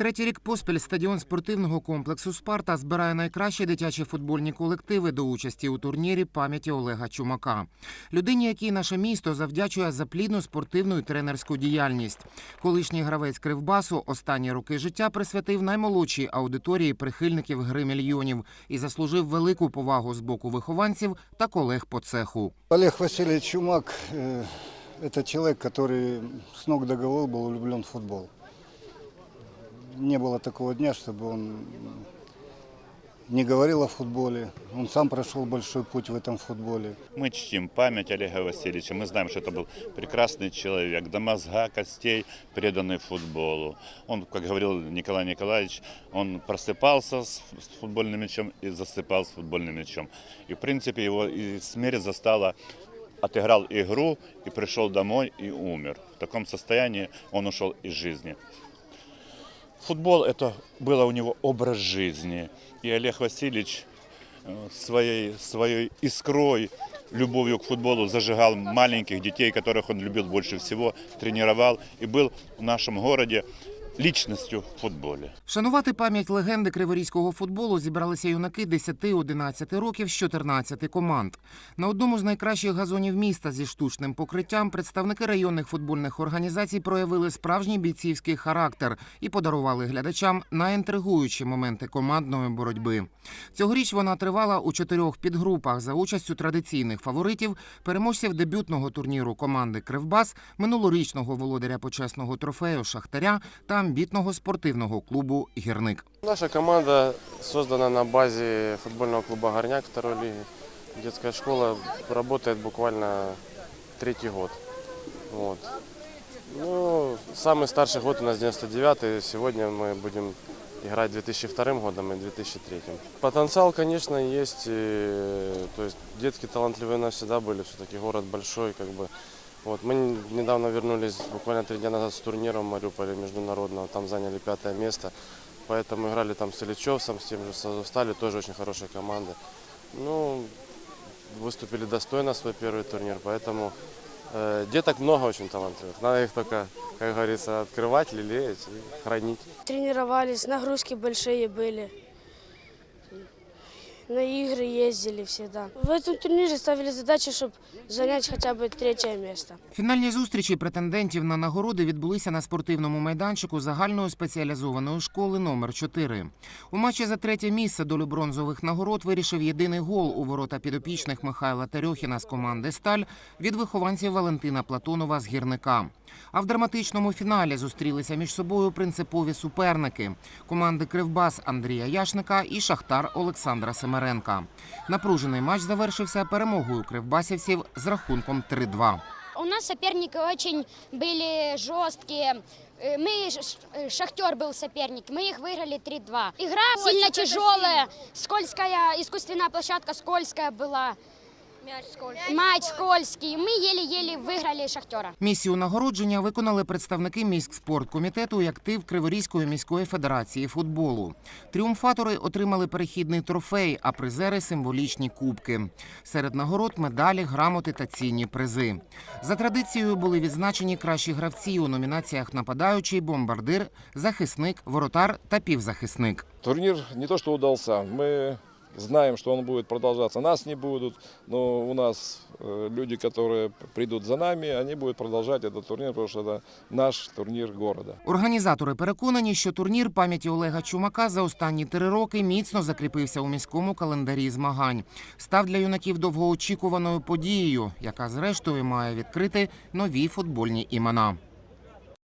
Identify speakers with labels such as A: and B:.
A: Третій рік поспіль стадіон спортивного комплексу Спарта збирає найкращі дитячі футбольні колективи до участі у турнірі пам'яті Олега Чумака. Людині, якій наше місто завдячує за плідну спортивну і тренерську діяльність. Колишній гравець Кривбасу останні роки життя присвятив наймолодшій аудиторії прихильників гри мільйонів і заслужив велику повагу з боку вихованців та колег по цеху.
B: Олег Васильевич Чумак э, – это человек, который с ног до головы был влюблен в футбол. Не было такого дня, чтобы он не говорил о футболе. Он сам прошел большой путь в этом футболе.
C: Мы чтим память Олега Васильевича. Мы знаем, что это был прекрасный человек, до мозга, костей, преданный футболу. Он, как говорил Николай Николаевич, он просыпался с футбольным мячом и засыпал с футбольным мячом. И, в принципе, его и смерть застала, отыграл игру и пришел домой и умер. В таком состоянии он ушел из жизни. Футбол – это было у него образ жизни. И Олег Васильевич э, своей, своей искрой, любовью к футболу зажигал маленьких детей, которых он любил больше всего, тренировал и был в нашем городе личностью в футболе.
A: Вшанувати пам'ять легенди криворізького футболу зібралися юнаки 10-11 років з 14 команд. На одному з найкращих газонів міста зі штучним покриттям представники районних футбольних організацій проявили справжній бійцівський характер і подарували глядачам найінтригуючі моменти командної боротьби. Цьогоріч вона тривала у чотирьох підгрупах за участю традиційних фаворитів, переможців дебютного турніру команди Кривбас, минулорічного володаря почесного трофею Шахтаря та амбітного спортивного клубу Гірник.
D: Наша команда создана на базе футбольного клуба «Горняк» второй лиги. Детская школа работает буквально третий год. Вот. Ну, самый старший год у нас 99-й. Сегодня мы будем играть 2002 годом и 2003. Потенциал, конечно, есть. и, то есть детки талантливые навсегда были. Все-таки город большой, как бы. Вот, мы н- недавно вернулись, буквально три дня назад, с турнира в Мариуполе международного. Там заняли пятое место. Поэтому играли там с Ильичевцем, с тем же Сазовстали, тоже очень хорошая команда. Ну, выступили достойно свой первый турнир, поэтому э, деток много очень талантливых. Надо их только, как говорится, открывать, лелеять и хранить.
E: Тренировались, нагрузки большие были. На игры ездили всегда. В этом турнире ставили задачу, чтобы занять хотя бы третье место.
A: Фінальні зустрічі претендентів на нагороди відбулися на спортивному майданчику загальної спеціалізованої школи номер 4 У матчі за третє місце долю бронзових нагород вирішив єдиний гол у ворота підопічних Михайла Терьохіна з команди Сталь від вихованців Валентина Платонова з гірника. А в драматичному фіналі зустрілися між собою принципові суперники команди Кривбас Андрія Яшника і Шахтар Олександра Семеренка. Напружений матч завершився перемогою кривбасівців з рахунком 3-2.
F: У нас соперники очень были жесткие. Э, Мы, Ш- э, Шахтер был соперник, мы их выиграли 3-2. Игра сильно тяжелая, скользкая, искусственная площадка скользкая была. Мяч скользкий. Мяч скользкий. Мы еле-еле выиграли Шахтера.
A: Місію нагородження виконали представники міськспорткомітету і актив Криворізької міської федерації футболу. Тріумфатори отримали перехідний трофей, а призери символічні кубки. Серед нагород медалі, грамоти та цінні призи. За традицією були відзначені кращі гравці у номінаціях нападаючий, бомбардир, захисник, воротар та півзахисник.
G: Турнир не то что удался, мы знаем, что он будет продолжаться. Нас не будут, но у нас э, люди, которые придут за нами, они будут продолжать этот турнир, потому что это наш турнир города.
A: Організатори переконані, що турнір пам'яті Олега Чумака за останні три роки міцно закріпився у міському календарі змагань. Став для юнаків довгоочікуваною подією, яка зрештою має відкрити нові футбольні імена.